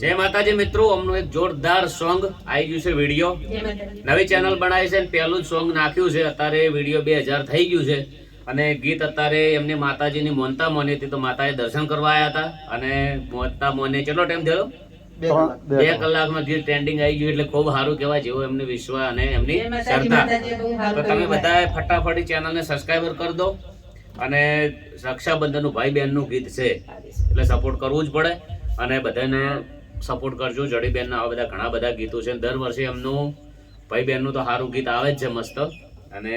જય માતાજી મિત્રો અમનું એક જોરદાર સોંગ આવી ગયું છે વીડિયો નવી ચેનલ બનાવી છે અને પહેલું જ સોંગ નાખ્યું છે. અત્યારે વીડિયો બે હજાર થઈ ગયું છે. અને ગીત અત્યારે એમની માતાજીની મોનતા મોની હતી તો માતાએ દર્શન કરવા આવ્યા હતા. અને મોનતા મોને કેટલો ટાઈમ થયો? બે કલાકમાં ગીત ટ્રેન્ડિંગ આવી ગયું એટલે ખૂબ સારું કહેવાય જેવો એમને વિશ્વ અને એમની શ્રદ્ધા. તો તમે બધા ફટાફટી ચેનલને સબસ્ક્રાઈબર કરી દો. અને રક્ષાબંધનનું ભાઈ બહેનનું ગીત છે. એટલે સપોર્ટ કરવું જ પડે. અને બધાને સપોર્ટ કરજો. જડી બેનના આવા બધા ઘણા બધા ગીતો છે. દર વર્ષે એમનું ભાઈ બહેનનું તો સારું ગીત આવે જ છે મસ્ત. અને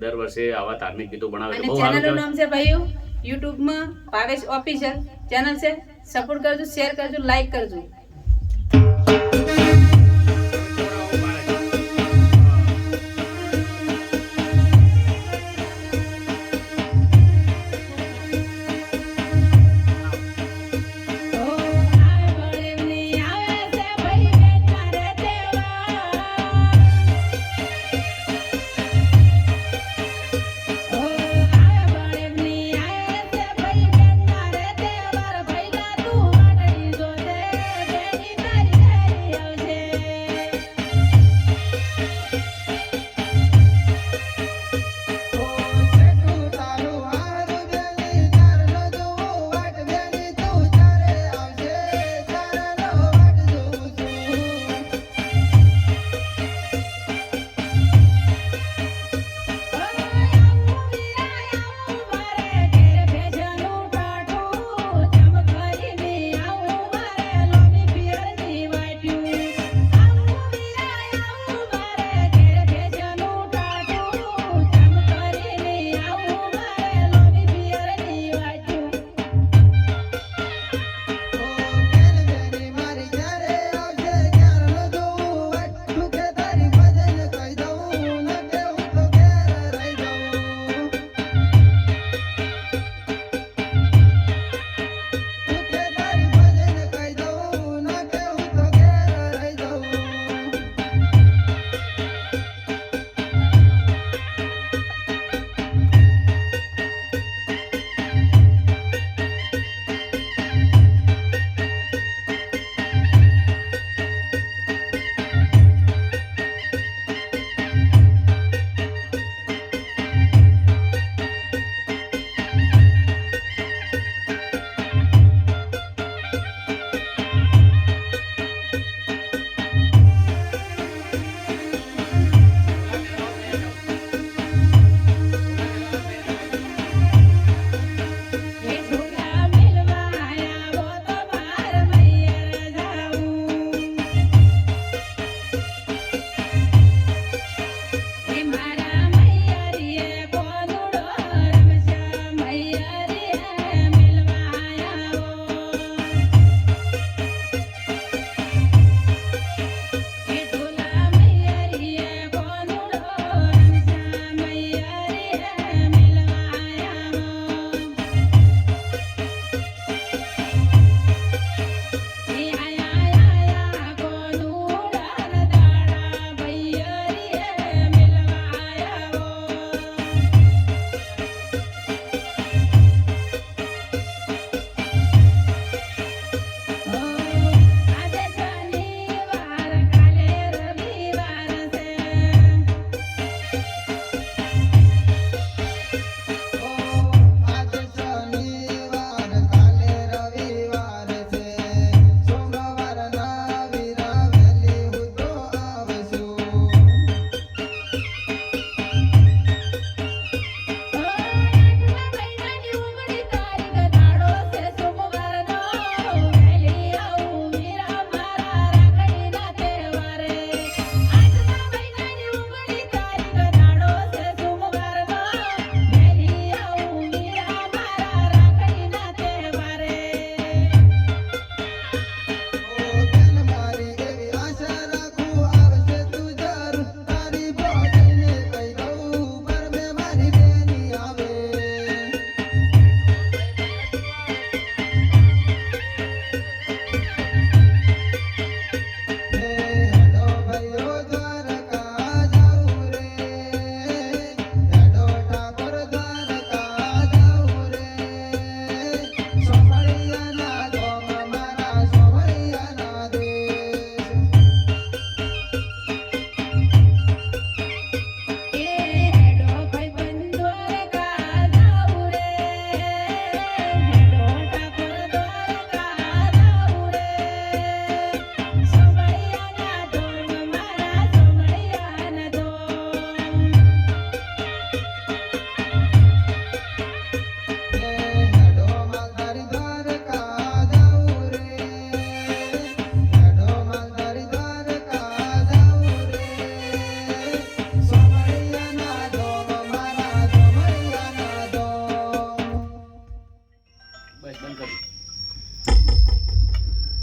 દર વર્ષે આવા ધાર્મિક ગીતો બનાવે છે. બહુ સારું. નામ છે ભાઈઓ યુટ્યુબમાં ભાવેશ ઓફિશિયલ ચેનલ છે. સપોર્ટ કરજો શેર કરજો લાઈક કરજો.